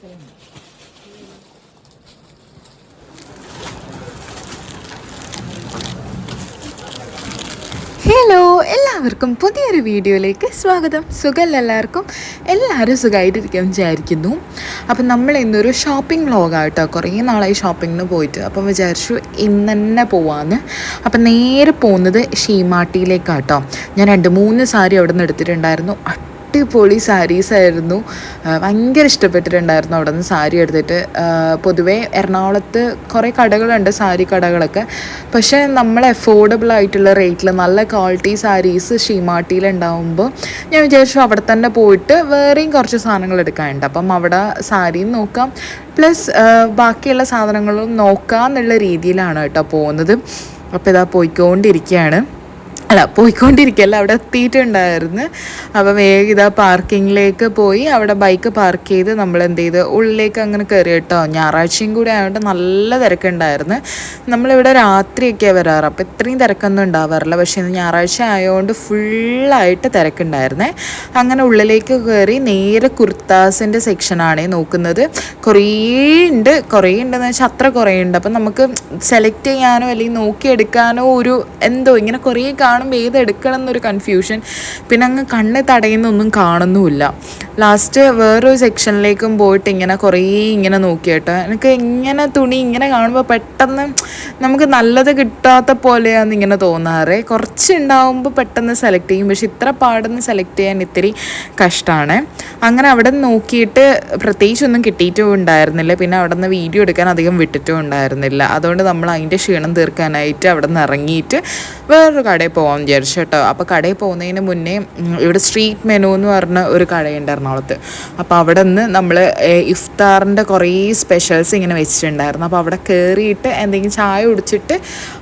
Hello എല്ലാവർക്കും പുതിയൊരു വീഡിയോയിലേക്ക് സ്വാഗതം. സുഖമല്ല എല്ലാവർക്കും? എല്ലാവരും സുഖമായിട്ടിരിക്കാൻ വിചാരിക്കുന്നു. അപ്പം നമ്മൾ ഇന്നൊരു ഷോപ്പിംഗ് വ്ളോഗായിട്ടോ കുറേ നാളായി ഷോപ്പിങ്ങിന് പോയിട്ട്. അപ്പം വിചാരിച്ചു ഇന്ന് തന്നെ പോവാന്ന്. അപ്പം നേരെ പോകുന്നത് ഷീമാട്ടിയിലേക്കാട്ടോ. ഞാൻ രണ്ട് മൂന്ന് സാരി അവിടെ നിന്ന് എടുത്തിട്ടുണ്ടായിരുന്നു. അടിപൊളി സാരീസ് ആയിരുന്നു. ഭയങ്കര ഇഷ്ടപ്പെട്ടിട്ടുണ്ടായിരുന്നു അവിടെ നിന്ന് സാരി എടുത്തിട്ട്. പൊതുവെ എറണാകുളത്ത് കുറേ കടകളുണ്ട് സാരി കടകളൊക്കെ. പക്ഷേ നമ്മൾ അഫോർഡബിൾ ആയിട്ടുള്ള റേറ്റിൽ നല്ല ക്വാളിറ്റി സാരീസ് ഷീമാട്ടിയിൽ ഉണ്ടാവുമ്പോൾ ഞാൻ വിചാരിച്ചു അവിടെ തന്നെ പോയിട്ട് വേറെയും കുറച്ച് സാധനങ്ങൾ എടുക്കാനുണ്ട്. അപ്പം അവിടെ സാരിയും നോക്കാം. പ്ലസ് ബാക്കിയുള്ള സാധനങ്ങളും നോക്കാം എന്നുള്ള രീതിയിലാണ് കേട്ടോ പോകുന്നത്. അപ്പോൾ ഇതാ പോയിക്കൊണ്ടിരിക്കുകയാണ്. അല്ല പോയിക്കൊണ്ടിരിക്കുകയല്ല അവിടെ എത്തിയിട്ടുണ്ടായിരുന്നു. അപ്പം വേഗം ഇതാ പാർക്കിങ്ങിലേക്ക് പോയി അവിടെ ബൈക്ക് പാർക്ക് ചെയ്ത് നമ്മൾ എന്ത് ചെയ്ത് ഉള്ളിലേക്ക് അങ്ങനെ കയറി കേട്ടോ. ഞായറാഴ്ചയും കൂടി ആയതുകൊണ്ട് നല്ല തിരക്കുണ്ടായിരുന്നു. നമ്മളിവിടെ രാത്രിയൊക്കെയാണ് വരാറ് അപ്പോൾ ഇത്രയും തിരക്കൊന്നും ഉണ്ടാവാറില്ല. പക്ഷേ ഇന്ന് ഞായറാഴ്ച ആയതുകൊണ്ട് ഫുള്ളായിട്ട് തിരക്കുണ്ടായിരുന്നേ. അങ്ങനെ ഉള്ളിലേക്ക് കയറി നേരെ കുർത്താസിന്റെ സെക്ഷനാണ് നോക്കുന്നത്. കുറേ ഉണ്ട് കുറേ ഉണ്ടെന്ന് വെച്ചാൽ അത്ര കുറേ ഉണ്ട് അപ്പം നമുക്ക് സെലക്ട് ചെയ്യാനോ അല്ലെങ്കിൽ നോക്കിയെടുക്കാനോ ഒരു എന്തോ ഇങ്ങനെ കുറേ കാണുമ്പോൾ ഏത് എടുക്കണം എന്നൊരു കൺഫ്യൂഷൻ പിന്നെ അങ്ങ് കണ്ണ് തടയുന്നൊന്നും കാണുന്നുമില്ല. ലാസ്റ്റ് വേറൊരു സെക്ഷനിലേക്കും പോയിട്ട് ഇങ്ങനെ കുറേ ഇങ്ങനെ നോക്കിയിട്ട് എനിക്ക് ഇങ്ങനെ തുണി ഇങ്ങനെ കാണുമ്പോൾ പെട്ടെന്ന് നമുക്ക് നല്ലത് കിട്ടാത്ത പോലെയാണ് ഇങ്ങനെ തോന്നാറ്. കുറച്ച് ഉണ്ടാവുമ്പോൾ പെട്ടെന്ന് സെലക്ട് ചെയ്യും. പക്ഷെ ഇത്ര പാടെന്ന് സെലക്ട് ചെയ്യാൻ ഇത്തിരി കഷ്ടമാണ് അങ്ങനെ അവിടെ നോക്കിയിട്ട് പ്രത്യേകിച്ചൊന്നും കിട്ടിയിട്ടും ഉണ്ടായിരുന്നില്ല. പിന്നെ അവിടെ നിന്ന് വീഡിയോ എടുക്കാൻ അധികം വിട്ടിട്ടും ഉണ്ടായിരുന്നില്ല. അതുകൊണ്ട് നമ്മൾ അതിന്റെ ക്ഷീണം തീർക്കാനായിട്ട് അവിടെ നിന്ന് ഇറങ്ങിയിട്ട് വേറൊരു കടയിൽ പോകാൻ വിചാരിച്ചു കേട്ടോ അപ്പോൾ കടയിൽ പോകുന്നതിന് മുന്നേ ഇവിടെ സ്ട്രീറ്റ് മെനു എന്ന് പറഞ്ഞ ഒരു കടയുണ്ട് എറണാകുളത്ത്. അപ്പോൾ അവിടെ നിന്ന് നമ്മൾ ഇഫ്താറിന്റെ കുറേ സ്പെഷ്യൽസ് ഇങ്ങനെ വെച്ചിട്ടുണ്ടായിരുന്നു. അപ്പോൾ അവിടെ കയറിയിട്ട് എന്തെങ്കിലും ചായ കുടിച്ചിട്ട്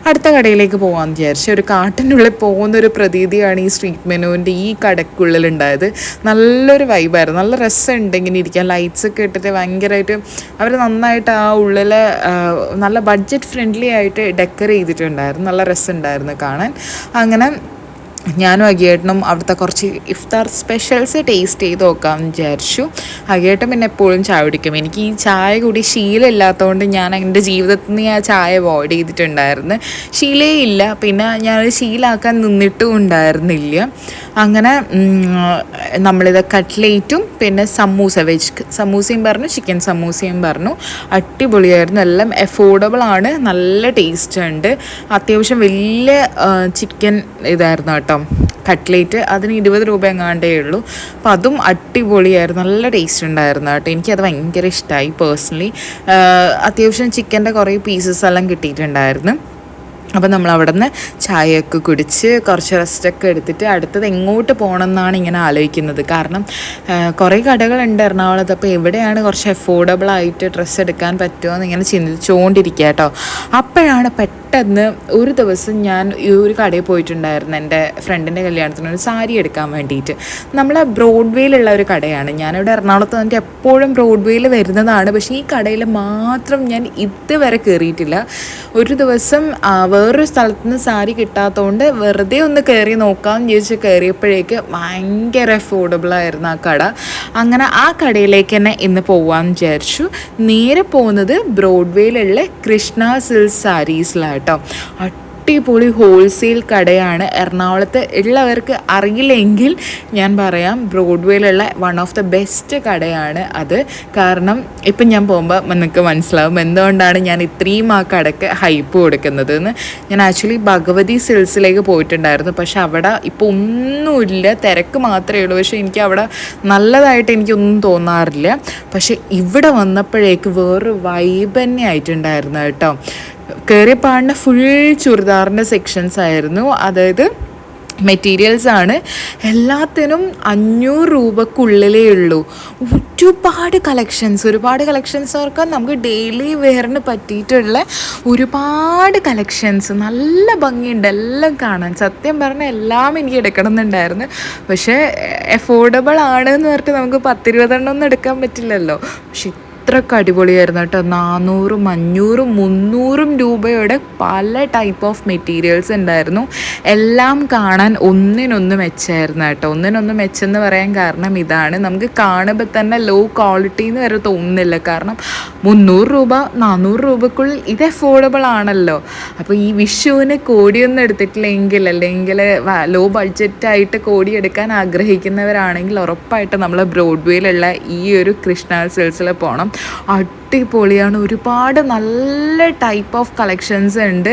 അടുത്ത കടയിലേക്ക് പോകാമെന്ന് വിചാരിച്ചു ഒരു കാട്ടിനുള്ളിൽ പോകുന്ന ഒരു പ്രതീതിയാണ് ഈ സ്ട്രീറ്റ് മെനുവിന്റെ ഈ കടക്കുള്ളിലുണ്ടായത്. നല്ലൊരു വൈബായിരുന്നു നല്ല രസമുണ്ട് ഇങ്ങനെ ഇരിക്കാൻ. ലൈറ്റ്സ് ഒക്കെ ഇട്ടിട്ട് ഭയങ്കരമായിട്ട് അവർ നന്നായിട്ട് ആ ഉള്ളിൽ നല്ല ബഡ്ജറ്റ് ഫ്രണ്ട്ലി ആയിട്ട് ഡെക്കർ ചെയ്തിട്ടുണ്ടായിരുന്നു. നല്ല രസമുണ്ടായിരുന്നു കാണാൻ. അങ്ങനെ അങ്ങനെ ഞാനും അഗിയേട്ടനും അവിടുത്തെ കുറച്ച് ഇഫ്താർ സ്പെഷ്യൽസ് ടേസ്റ്റ് ചെയ്ത് നോക്കാമെന്ന് വിചാരിച്ചു. അഗിയേട്ടൻ പിന്നെ എപ്പോഴും ചായ കുടിക്കും. എനിക്ക് ഈ ചായ കൂടി ശീലമില്ലാത്തതുകൊണ്ട് ഞാൻ എന്റെ ജീവിതത്തിൽ നിന്ന് ആ ചായ അവോയ്ഡ് ചെയ്തിട്ടുണ്ടായിരുന്നു. ശീലേ ഇല്ല. പിന്നെ ഞാൻ ശീലാക്കാൻ നിന്നിട്ടും ഉണ്ടായിരുന്നില്ല. അങ്ങനെ നമ്മളിത് കട്ട്ലേറ്റും പിന്നെ സമൂസ വെജ് സമൂസയും പറഞ്ഞു ചിക്കൻ സമൂസയും പറഞ്ഞു. അടിപൊളിയായിരുന്നു. എല്ലാം അഫോർഡബിൾ ആണ്. നല്ല ടേസ്റ്റ് ഉണ്ട്. അത്യാവശ്യം വലിയ ചിക്കൻ ഇതായിരുന്നു കേട്ടോ. കട്ട്ലേറ്റ് അതിന് ഇരുപത് രൂപ എങ്ങാണ്ടേ ഉള്ളൂ. അപ്പോൾ അതും അടിപൊളിയായിരുന്നു. നല്ല ടേസ്റ്റ് ഉണ്ടായിരുന്നു കേട്ടോ. എനിക്കത് ഭയങ്കര ഇഷ്ടമായി പേഴ്സണലി അത്യാവശ്യം ചിക്കന്റെ കുറേ പീസസ് എല്ലാം കിട്ടിയിട്ടുണ്ടായിരുന്നു. അപ്പം നമ്മൾ അവിടെ നിന്ന് ചായയൊക്കെ കുടിച്ച് കുറച്ച് റെസ്റ്റൊക്കെ എടുത്തിട്ട് അടുത്തത് എങ്ങോട്ട് പോകണം എന്നാണ് ഇങ്ങനെ ആലോചിക്കുന്നത്. കാരണം കുറേ കടകളുണ്ട് എറണാകുളത്ത്. അപ്പോൾ എവിടെയാണ് കുറച്ച് അഫോർഡബിൾ ആയിട്ട് ഡ്രസ്സ് എടുക്കാൻ പറ്റുമോ എന്ന് ഇങ്ങനെ ചിന്തിച്ചുകൊണ്ടിരിക്കുക കേട്ടോ. അപ്പോഴാണ് പെട്ടെന്ന് ഒരു ദിവസം ഞാൻ ഈ ഒരു കടയിൽ പോയിട്ടുണ്ടായിരുന്നു എന്റെ ഫ്രണ്ടിന്റെ കല്യാണത്തിന് ഒരു സാരി എടുക്കാൻ വേണ്ടിയിട്ട്. നമ്മൾ ബ്രോഡ്വേയിലുള്ള ഒരു കടയാണ്. ഞാനിവിടെ എറണാകുളത്ത് വന്നിട്ട് എപ്പോഴും ബ്രോഡ്വേയിൽ വരുന്നതാണ്. പക്ഷേ ഈ കടയിൽ മാത്രം ഞാൻ ഇതുവരെ കയറിയിട്ടില്ല ഒരു ദിവസം വേറൊരു സ്ഥലത്ത് നിന്ന് സാരി കിട്ടാത്തതുകൊണ്ട് വെറുതെ ഒന്ന് കയറി നോക്കാമെന്ന് ചോദിച്ച് കയറിയപ്പോഴേക്ക് ഭയങ്കര അഫോർഡബിളായിരുന്നു ആ കട. അങ്ങനെ ആ കടയിലേക്ക് തന്നെ ഇന്ന് പോകാമെന്ന് വിചാരിച്ചു. നേരെ പോകുന്നത് ബ്രോഡ്വേയിലുള്ള കൃഷ്ണ സിൽക്ക് സാരീസിലാട്ടോ അടിപൊളി ഹോൾസെയിൽ കടയാണ്. എറണാകുളത്ത് ഉള്ളവർക്ക് അറിയില്ലെങ്കിൽ ഞാൻ പറയാം ബ്രോഡ്വേയിലുള്ള വൺ ഓഫ് ദ ബെസ്റ്റ് കടയാണ് അത്. കാരണം ഇപ്പം ഞാൻ പോകുമ്പോൾ നിങ്ങൾക്ക് മനസ്സിലാവും എന്തുകൊണ്ടാണ് ഞാൻ ഇത്രയും ആ കടക്ക് ഹൈപ്പ് കൊടുക്കുന്നത് എന്ന്. ഞാൻ ആക്ച്വലി ഭഗവതി സിൽസിലേക്ക് പോയിട്ടുണ്ടായിരുന്നു. പക്ഷെ അവിടെ ഇപ്പോൾ ഒന്നുമില്ല. തിരക്ക് മാത്രമേ ഉള്ളൂ. പക്ഷേ എനിക്ക് അവിടെ നല്ലതായിട്ട് എനിക്കൊന്നും തോന്നാറില്ല. പക്ഷെ ഇവിടെ വന്നപ്പോഴേക്ക് വേറൊരു വൈബ് തന്നെ ആയിട്ടുണ്ടായിരുന്നു കേട്ടോ. കയറിയപ്പാടിന്റെ ഫുൾ ചുരിദാറിന്റെ സെക്ഷൻസ് ആയിരുന്നു. അതായത് മെറ്റീരിയൽസ് ആണ്. എല്ലാത്തിനും അഞ്ഞൂറ് രൂപക്കുള്ളിലേ ഉള്ളൂ. ഒരുപാട് കളക്ഷൻസ് ഒരുപാട് കളക്ഷൻസ് ഓർക്കാൻ നമുക്ക് ഡെയിലി വെയറിന് പറ്റിയിട്ടുള്ള ഒരുപാട് കളക്ഷൻസ് നല്ല ഭംഗിയുണ്ട്. എല്ലാം കാണാൻ. സത്യം പറഞ്ഞാൽ എല്ലാം എനിക്ക് എടുക്കണം എന്നുണ്ടായിരുന്നു പക്ഷേ അഫോർഡബിൾ ആണ് എന്ന് പറഞ്ഞിട്ട് നമുക്ക് പത്തിരുപതെണ്ണം ഒന്നും എടുക്കാൻ പറ്റില്ലല്ലോ. പക്ഷെ അത്രയ്ക്ക് അടിപൊളിയായിരുന്നു കേട്ടോ. നാനൂറും അഞ്ഞൂറും മുന്നൂറും രൂപയുടെ പല ടൈപ്പ് ഓഫ് മെറ്റീരിയൽസ് ഉണ്ടായിരുന്നു. എല്ലാം കാണാൻ ഒന്നിനൊന്ന് മെച്ചമായിരുന്നു കേട്ടോ. ഒന്നിനൊന്ന് മെച്ചെന്ന് പറയാൻ കാരണം ഇതാണ്. നമുക്ക് കാണുമ്പോൾ തന്നെ ലോ ക്വാളിറ്റി എന്ന് വരെ തോന്നുന്നില്ല. കാരണം മുന്നൂറ് രൂപ നാനൂറ് രൂപക്കുള്ളിൽ ഇത് അഫോർഡബിൾ ആണല്ലോ. അപ്പോൾ ഈ വിഷുവിന് കോടിയൊന്നും എടുത്തിട്ടില്ലെങ്കിൽ അല്ലെങ്കിൽ ലോ ബഡ്ജറ്റായിട്ട് കോടി എടുക്കാൻ ആഗ്രഹിക്കുന്നവരാണെങ്കിൽ ഉറപ്പായിട്ട് നമ്മൾ ബ്രോഡ്വേയിലുള്ള ഈ ഒരു കൃഷ്ണ സെൽസിൽ പോകണം അടിപൊളിയാണ്. ഒരുപാട് നല്ല ടൈപ്പ് ഓഫ് കളക്ഷൻസ് ഉണ്ട്.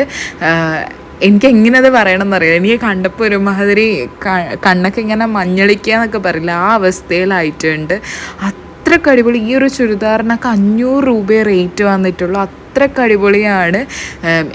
എനിക്ക് എങ്ങനെ അത് പറയണമെന്നറിയാം എനിക്ക് കണ്ടപ്പോൾ ഒരുമാതിരി കണ്ണൊക്കെ ഇങ്ങനെ മഞ്ഞളിക്കുക എന്നൊക്കെ പറയില്ല. ആ അവസ്ഥയിലായിട്ടുണ്ട്. അത്രയ്ക്ക് അടിപൊളി ഈ ഒരു ചുരിദാറിനൊക്കെ അഞ്ഞൂറ് രൂപയെ റേറ്റ് വന്നിട്ടുള്ളൂ. അത്രയ്ക്ക് അടിപൊളിയാണ്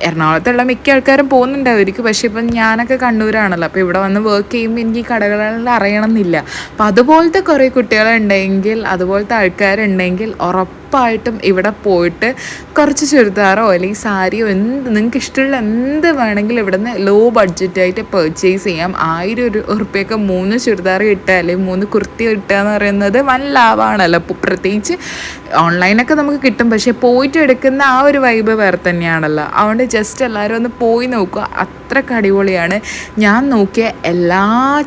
എറണാകുളത്തുള്ള മിക്ക ആൾക്കാരും പോകുന്നുണ്ടാവുമായിരിക്കും പക്ഷേ ഇപ്പം ഞാനൊക്കെ കണ്ണൂരാണല്ലോ. അപ്പോൾ ഇവിടെ വന്ന് വർക്ക് ചെയ്യുമ്പോൾ എനിക്ക് കടകളിൽ അറിയണമെന്നില്ല. അപ്പോൾ അതുപോലത്തെ കുറേ കുട്ടികളുണ്ടെങ്കിൽ അതുപോലത്തെ ആൾക്കാരുണ്ടെങ്കിൽ ഉറപ്പ് ഉറപ്പായിട്ടും ഇവിടെ പോയിട്ട് കുറച്ച് ചുരിദാറോ അല്ലെങ്കിൽ സാരിയോ എന്ത് നിങ്ങൾക്ക് ഇഷ്ടമുള്ള എന്ത് വേണമെങ്കിലും ഇവിടുന്ന് ലോ ബഡ്ജറ്റായിട്ട് പെർച്ചേസ് ചെയ്യാം. ആയിരം ഒരു ഉറുപ്പ്യൊക്കെ മൂന്ന് ചുരിദാർ കിട്ടുക അല്ലെങ്കിൽ മൂന്ന് കുർത്തി കിട്ടുക എന്ന് പറയുന്നത് വൻ ലാഭമാണല്ലോ പ്രത്യേകിച്ച് ഓൺലൈനൊക്കെ നമുക്ക് കിട്ടും. പക്ഷേ പോയിട്ട് എടുക്കുന്ന ആ ഒരു വൈബ് വേറെ തന്നെയാണല്ലോ. അതുകൊണ്ട് ജസ്റ്റ് എല്ലാവരും ഒന്ന് പോയി നോക്കുക. അത്രയ്ക്ക് അടിപൊളിയാണ്. ഞാൻ നോക്കിയ എല്ലാ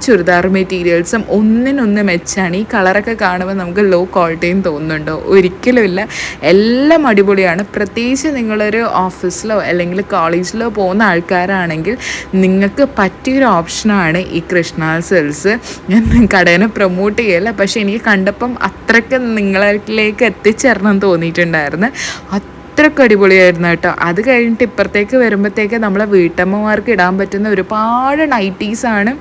ചുരിദാർ മെറ്റീരിയൽസും ഒന്നിനൊന്ന് മെച്ചാണ് ഈ കളറൊക്കെ കാണുമ്പോൾ നമുക്ക് ലോ ക്വാളിറ്റിയും തോന്നുന്നുണ്ടോ? ഒരിക്കലും ഇല്ല. എല്ലാം അടിപൊളിയാണ്. പ്രത്യേകിച്ച് നിങ്ങളൊരു ഓഫീസിലോ അല്ലെങ്കിൽ കോളേജിലോ പോകുന്ന ആൾക്കാരാണെങ്കിൽ നിങ്ങൾക്ക് പറ്റിയൊരു ഓപ്ഷനാണ് ഈ കൃഷ്ണ സെൽസ് ഞാൻ കടേനെ പ്രൊമോട്ട് ചെയ്യല്ല പക്ഷേ എനിക്ക് കണ്ടപ്പം അത്രയ്ക്ക് നിങ്ങളിലേക്ക് എത്തിച്ചേരണം തോന്നിയിട്ടുണ്ടായിരുന്നു. അത്രയ്ക്ക് അടിപൊളിയായിരുന്നു കേട്ടോ. അത് കഴിഞ്ഞിട്ട് ഇപ്പുറത്തേക്ക് വരുമ്പോഴത്തേക്ക് നമ്മളെ വീട്ടമ്മമാർക്ക് ഇടാൻ പറ്റുന്ന ഒരുപാട് നൈറ്റീസാണ്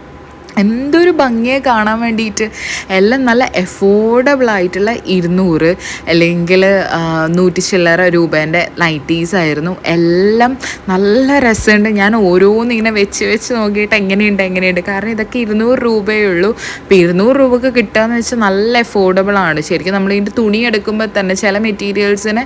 എന്തൊരു ഭംഗിയെ കാണാൻ വേണ്ടിയിട്ട്. എല്ലാം നല്ല എഫോർഡബിൾ ആയിട്ടുള്ള ഇരുന്നൂറ് അല്ലെങ്കിൽ നൂറ്റി ചില്ലറ രൂപേന്റെ നൈറ്റീസ് ആയിരുന്നു. എല്ലാം നല്ല രസമുണ്ട്. ഞാൻ ഓരോന്നിങ്ങനെ വെച്ച് വെച്ച് നോക്കിയിട്ട് എങ്ങനെയുണ്ട് എങ്ങനെയുണ്ട്. കാരണം ഇതൊക്കെ ഇരുന്നൂറ് രൂപയേ ഉള്ളൂ. അപ്പോൾ ഇരുന്നൂറ് രൂപക്ക് കിട്ടുകയെന്ന് വെച്ചാൽ നല്ല എഫോർഡബിൾ ആണ്. ശരിക്കും നമ്മൾ ഇതിന്റെ തുണി എടുക്കുമ്പോൾ തന്നെ ചില മെറ്റീരിയൽസിന്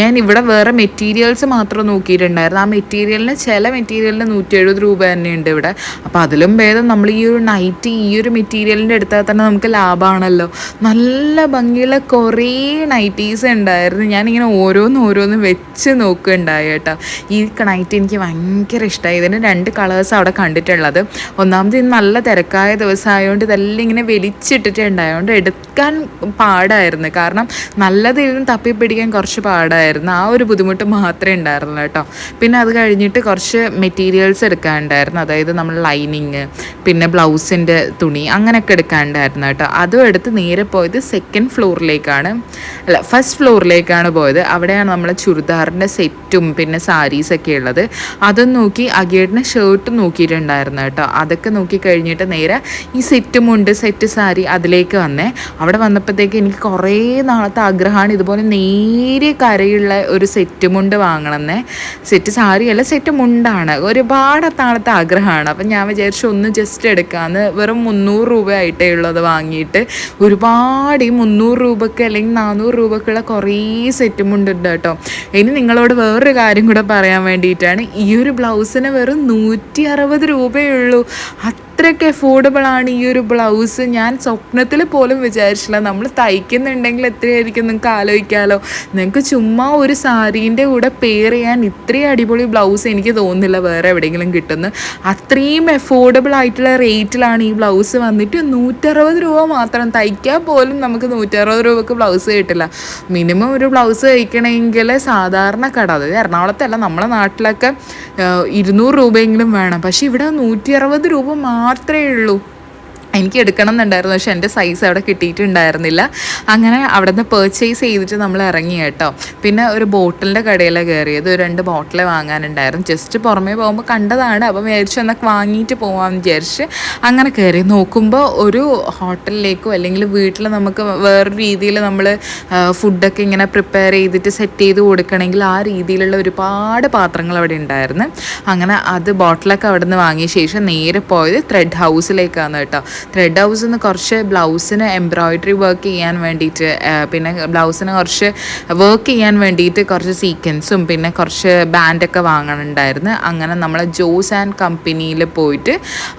ഞാൻ ഇവിടെ വേറെ മെറ്റീരിയൽസ് മാത്രം നോക്കിയിട്ടുണ്ടായിരുന്നു. ആ മെറ്റീരിയലിന് ചില മെറ്റീരിയലിന് നൂറ്റി എഴുപത് രൂപ തന്നെയുണ്ട് ഇവിടെ. അപ്പോൾ അതിലും ഭേദം നമ്മൾ ഈ ഒരു നൈറ്റ് ഈ ഒരു മെറ്റീരിയലിന്റെ എടുത്താൽ തന്നെ നമുക്ക് ലാഭമാണല്ലോ നല്ല ഭംഗിയുള്ള കുറേ നൈറ്റീസ് ഉണ്ടായിരുന്നു. ഞാനിങ്ങനെ ഓരോന്നും ഓരോന്നും വെച്ച് നോക്കുകയുണ്ടായി കേട്ടോ. ഈ നൈറ്റ് എനിക്ക് ഭയങ്കര ഇഷ്ടമായി ഇതിന് രണ്ട് കളേഴ്സ് അവിടെ കണ്ടിട്ടുള്ളത്. ഒന്നാമത് ഇത് നല്ല തിരക്കായ ദിവസമായതുകൊണ്ട് ഇതെല്ലാം ഇങ്ങനെ വലിച്ചിട്ടിട്ടുണ്ടായതുകൊണ്ട് എടുക്കാൻ പാടായിരുന്നു. കാരണം നല്ലതിരുന്ന് തപ്പിപ്പിടിക്കാൻ കുറച്ച് പാടായിരുന്നു. ആ ഒരു ബുദ്ധിമുട്ട് മാത്രമേ ഉണ്ടായിരുന്നുള്ളൂ കേട്ടോ. പിന്നെ അത് കഴിഞ്ഞിട്ട് കുറച്ച് മെറ്റീരിയൽസ് എടുക്കാനുണ്ടായിരുന്നു. അതായത് നമ്മൾ ലൈനിങ് പിന്നെ ബ്ലൗസിന്റെ തുണി അങ്ങനെയൊക്കെ എടുക്കാനുണ്ടായിരുന്നു കേട്ടോ. അതും എടുത്ത് നേരെ പോയത് സെക്കൻഡ് ഫ്ലോറിലേക്കാണ് അല്ല ഫസ്റ്റ് ഫ്ലോറിലേക്കാണ് പോയത്. അവിടെയാണ് നമ്മൾ ചുരിദാറിന്റെ സെറ്റും പിന്നെ സാരീസൊക്കെ ഉള്ളത്. അതും നോക്കി അഗേഡിന് ഷർട്ടും നോക്കിയിട്ടുണ്ടായിരുന്നു കേട്ടോ. അതൊക്കെ നോക്കി കഴിഞ്ഞിട്ട് നേരെ ഈ സെറ്റും ഉണ്ട് സെറ്റ് സാരി അതിലേക്ക് വന്നേ. അവിടെ വന്നപ്പോഴത്തേക്ക് എനിക്ക് കുറേ നാളത്തെ ആഗ്രഹമാണ് ഇതുപോലെ നേരിയ കരയുള്ള ഒരു സെറ്റ് മുണ്ട് വാങ്ങണമെന്നേ. Set സാരിയല്ല set മുണ്ടാണ്. ഒരുപാട് നാളത്തെ ആഗ്രഹമാണ്. അപ്പം ഞാൻ വിചാരിച്ചു ഒന്ന് ജസ്റ്റ് എടുക്കാമെന്ന് വെറും മുന്നൂറ് രൂപ ആയിട്ടേ ഉള്ളത് വാങ്ങിയിട്ട്. ഒരുപാട് ഈ മുന്നൂറ് രൂപയ്ക്ക് അല്ലെങ്കിൽ നാനൂറ് രൂപക്കുള്ള കുറേ സെറ്റും ഉണ്ട് കേട്ടോ ഇനി നിങ്ങളോട് വേറൊരു കാര്യം കൂടെ പറയാൻ വേണ്ടിയിട്ടാണ്. ഈ ഒരു ബ്ലൗസിന് വെറും നൂറ്റി അറുപത് രൂപയേ ഉള്ളൂ. അത്രയ്ക്ക് അഫോർഡബിൾ ആണ് ഈ ഒരു ബ്ലൗസ് ഞാൻ സ്വപ്നത്തിൽ പോലും വിചാരിച്ചില്ല. നമ്മൾ തയ്ക്കുന്നുണ്ടെങ്കിൽ എത്രയായിരിക്കും നിങ്ങൾക്ക് ആലോചിക്കാമല്ലോ നിങ്ങൾക്ക് ചുമ്മാ ഒരു സാരീന്റെ കൂടെ പെയർ ചെയ്യാൻ ഇത്രയും അടിപൊളി ബ്ലൗസ് എനിക്ക് തോന്നുന്നില്ല വേറെ എവിടെയെങ്കിലും കിട്ടുന്നു. അത്രയും അഫോർഡബിൾ ആയിട്ടുള്ള റേറ്റിലാണ് ഈ ബ്ലൗസ് വന്നിട്ട് നൂറ്ററുപത് രൂപ മാത്രം. തയ്ക്കാൻ പോലും നമുക്ക് നൂറ്ററുപത് രൂപക്ക് ബ്ലൗസ് കിട്ടില്ല. മിനിമം ഒരു ബ്ലൗസ് തയ്ക്കണമെങ്കിൽ സാധാരണ കട അത് എറണാകുളത്തല്ല നമ്മുടെ നാട്ടിലൊക്കെ ഇരുന്നൂറ് രൂപയെങ്കിലും വേണം. പക്ഷേ ഇവിടെ നൂറ്റി അറുപത് രൂപ മാത്രമേ ഉള്ളൂ. എനിക്ക് എടുക്കണം എന്നുണ്ടായിരുന്നു പക്ഷെ എന്റെ സൈസ് അവിടെ കിട്ടിയിട്ടുണ്ടായിരുന്നില്ല. അങ്ങനെ അവിടെ നിന്ന് പേർച്ചേസ് ചെയ്തിട്ട് നമ്മൾ ഇറങ്ങി കേട്ടോ. പിന്നെ ഒരു ബോട്ടിലിന്റെ കടയിലാണ് കയറിയത്. രണ്ട് ബോട്ടിൽ വാങ്ങാനുണ്ടായിരുന്നു. ജസ്റ്റ് പുറമേ പോകുമ്പോൾ കണ്ടതാണ്. അപ്പം വിചാരിച്ചു എന്നാൽ വാങ്ങിയിട്ട് പോകാമെന്ന് വിചാരിച്ച് അങ്ങനെ കയറി. നോക്കുമ്പോൾ ഒരു ഹോട്ടലിലേക്കോ അല്ലെങ്കിൽ വീട്ടിൽ നമുക്ക് വേറെ രീതിയിൽ നമ്മൾ ഫുഡൊക്കെ ഇങ്ങനെ പ്രിപ്പയർ ചെയ്തിട്ട് സെറ്റ് ചെയ്ത് കൊടുക്കണമെങ്കിൽ ആ രീതിയിലുള്ള ഒരുപാട് പാത്രങ്ങൾ അവിടെ ഉണ്ടായിരുന്നു. അങ്ങനെ അത് ബോട്ടിലൊക്കെ അവിടെ നിന്ന് വാങ്ങിയ ശേഷം നേരെ പോയത് ത്രെഡ് ഹൗസിലേക്കാണ് കേട്ടോ. ത്രെഡ് ഹൗസിൽ നിന്ന് കുറച്ച് ബ്ലൗസിന് എംബ്രോയിഡറി വർക്ക് ചെയ്യാൻ വേണ്ടിയിട്ട് പിന്നെ ബ്ലൗസിന് കുറച്ച് വർക്ക് ചെയ്യാൻ വേണ്ടിയിട്ട് കുറച്ച് സീക്വൻസും പിന്നെ കുറച്ച് ബാൻഡൊക്കെ വാങ്ങണുണ്ടായിരുന്നു. അങ്ങനെ നമ്മൾ ജോസ് ആൻഡ് കമ്പനിയിൽ പോയിട്ട്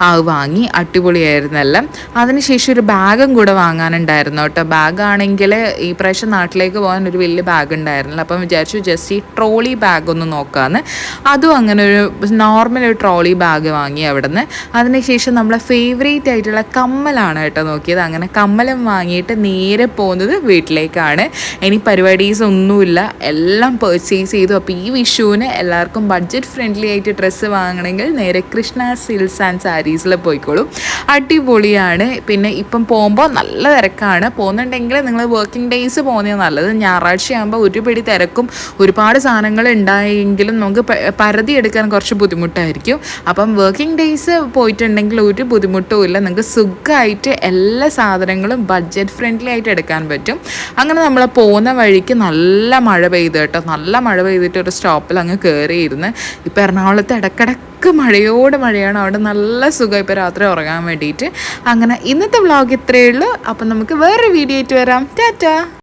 അത് വാങ്ങി അടിപൊളിയായിരുന്നല്ല. അതിനുശേഷം ഒരു ബാഗും കൂടെ വാങ്ങാനുണ്ടായിരുന്നു കേട്ടോ. ബാഗാണെങ്കിൽ ഈ പ്രാവശ്യം നാട്ടിലേക്ക് പോകാൻ ഒരു വലിയ ബാഗ് ഉണ്ടായിരുന്നില്ല. അപ്പം വിചാരിച്ചു ജസ്റ്റ് ഈ ട്രോളി ബാഗ് ഒന്ന് നോക്കാമെന്ന് അതും അങ്ങനെ ഒരു നോർമൽ ഒരു ട്രോളി ബാഗ് വാങ്ങി അവിടെ നിന്ന് അതിനുശേഷം നമ്മളെ ഫേവറേറ്റ് ആയിട്ടുള്ള കമ്മലാണ് കേട്ടോ നോക്കിയത്. അങ്ങനെ കമ്മലം വാങ്ങിയിട്ട് നേരെ പോകുന്നത് വീട്ടിലേക്കാണ്. ഇനി പരിപാടീസ് ഒന്നുമില്ല. എല്ലാം പെർച്ചേസ് ചെയ്തു. അപ്പോൾ ഈ വിഷുവിന് എല്ലാവർക്കും ബഡ്ജറ്റ് ഫ്രണ്ട്ലി ആയിട്ട് ഡ്രസ്സ് വാങ്ങണമെങ്കിൽ നേരെ കൃഷ്ണ സിൽസ് ആൻഡ് സാരീസിൽ പോയിക്കോളും. അടിപൊളിയാണ്. പിന്നെ ഇപ്പം പോകുമ്പോൾ നല്ല തിരക്കാണ്. പോകുന്നുണ്ടെങ്കിൽ നിങ്ങൾ വർക്കിംഗ് ഡേയ്സ് പോകുന്നതാണ് നല്ലത്. ഞായറാഴ്ച ആകുമ്പോൾ ഒരുപിടി തിരക്കും. ഒരുപാട് സാധനങ്ങൾ ഉണ്ടായെങ്കിലും നമുക്ക് പരതി എടുക്കാൻ കുറച്ച് ബുദ്ധിമുട്ടായിരിക്കും. അപ്പം വർക്കിംഗ് ഡേയ്സ് പോയിട്ടുണ്ടെങ്കിൽ ഒരു ബുദ്ധിമുട്ടും ഇല്ല. നിങ്ങൾക്ക് സുഖമായിട്ട് എല്ലാ സാധനങ്ങളും ബഡ്ജറ്റ് ഫ്രണ്ട്ലി ആയിട്ട് എടുക്കാൻ പറ്റും. അങ്ങനെ നമ്മൾ പോകുന്ന വഴിക്ക് നല്ല മഴ പെയ്തു കേട്ടോ. നല്ല മഴ പെയ്തിട്ട് ഒരു സ്റ്റോപ്പിൽ അങ്ങ് കയറിയിരുന്ന് ഇപ്പം എറണാകുളത്ത് ഇടക്കിടക്ക് മഴയോട് മഴയാണ്. അവിടെ നല്ല സുഖം. ഇപ്പോൾ രാത്രി ഉറങ്ങാൻ വേണ്ടിയിട്ട്. അങ്ങനെ ഇന്നത്തെ വ്ളോഗ് ഇത്രയേ ഉള്ളൂ. അപ്പം നമുക്ക് വേറൊരു വീഡിയോ ആയിട്ട് വരാം. ടാറ്റാ.